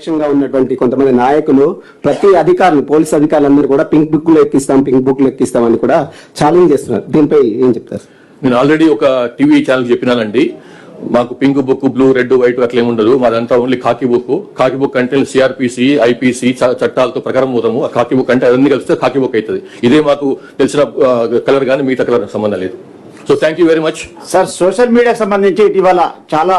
ప్రతిపక్షంగా ఉన్నటువంటి కొంతమంది నాయకులు ప్రతి అధికారులు పోలీస్ అధికారులందరూ కూడా పింక్ బుక్లో ఎక్కిస్తాం పింక్ బుక్లో ఎక్కిస్తాం అని కూడా ఛాలెంజ్ చేస్తున్నారు. దీనిపై ఏం చెప్తారు? నేను ఆల్రెడీ ఒక టీవీ ఛానల్ చెప్పినానండి. మాకు pink book blue red white అట్లా ఏమి ఉండదు. మాదంతా ఓన్లీ కాకి బుక్ కాకి బుక్ అంటే సిఆర్పిసి ఐపీసీ చట్టాలతో ప్రకారం పోతాము. ఆ కాకి బుక్ అంటే అన్ని కలిస్తే కాకి బుక్ అవుతుంది ఇదే మాకు తెలిసిన కలర్ కానీ మిగతా కలర్ సంబంధం లేదు. So thank you very much sir social మీడియాకి సంబంధించి ఇటీవల చాలా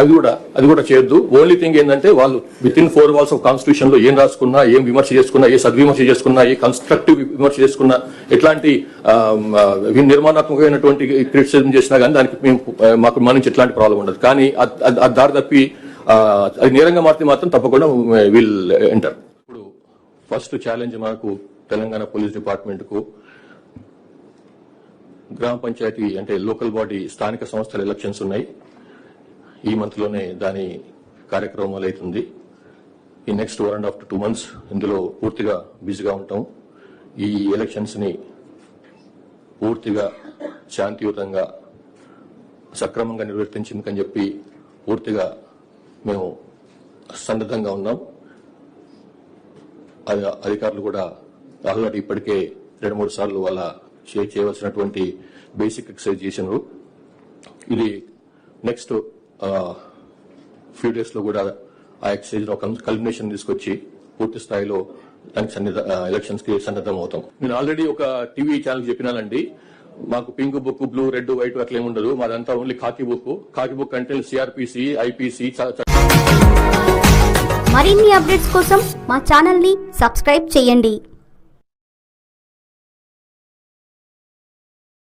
అది కూడా అది కూడా చేయొద్దు. ఓన్లీ థింగ్ ఏంటంటే వాళ్ళు within four walls of కాన్స్టిట్యూషన్లో ఏం రాసుకున్నా ఏం విమర్శ చేసుకున్నా ఏ సద్విమర్శ చేసుకున్నా ఏ కన్స్ట్రక్టివ్ విమర్శ చేసుకున్నా ఎట్లాంటి నిర్మాణాత్మకమైనటువంటి క్రిటిసిజం చేసినా కానీ దానికి మేము మాకు మన నుంచి ఎట్లాంటి ప్రాబ్లం ఉండదు. కానీ అది దారి తప్పి అది నేరంగా మారితే మాత్రం తప్పకుండా విల్ ఎంటర్ ఇప్పుడు ఫస్ట్ ఛాలెంజ్ మనకు తెలంగాణ పోలీస్ డిపార్ట్మెంట్కు. గ్రామ పంచాయతీ అంటే లోకల్ బాడీ స్థానిక సంస్థల ఎలక్షన్స్ ఉన్నాయి. ఈ మంత్లోనే దాని కార్యక్రమం మొదలవుతుంది. ఈ next one and half to two months ఇందులో పూర్తిగా బిజీగా ఉంటాం. ఈ ఎలక్షన్స్ని పూర్తిగా శాంతియుతంగా సక్రమంగా నిర్వర్తించిందని చెప్పి పూర్తిగా మేము సన్నద్ధంగా ఉన్నాం. అది అధికారులు కూడా ఆల్రెడీ ఇప్పటికే రెండు మూడు సార్లు వాళ్ళ షేర్ చేయవలసినటువంటి బేసిక్ ఎక్సర్సైజ్ చేసినారు. ఇది నెక్స్ట్ ఫ్యూ డేస్లో కూడా ఆ ఎక్సైజ్లో కల్మినేషన్ తీసుకొచ్చి పూర్తి స్థాయిలో దానికి సన్నిధ ఎలక్షన్స్కి సన్నద్ధం అవుతాం. నేను ఆల్రెడీ ఒక టీవీ ఛానల్ చెప్పినానండి. మాకు pink book blue red white అట్లా ఏమి ఉండదు. మాదంతా ఓన్లీ కాకి బుక్ కాకి బుక్ అంటే సిఆర్పిసి ఐపీసీ మరిన్ని అప్డేట్స్ కోసం మా ఛానల్ని సబ్స్క్రైబ్ చేయండి.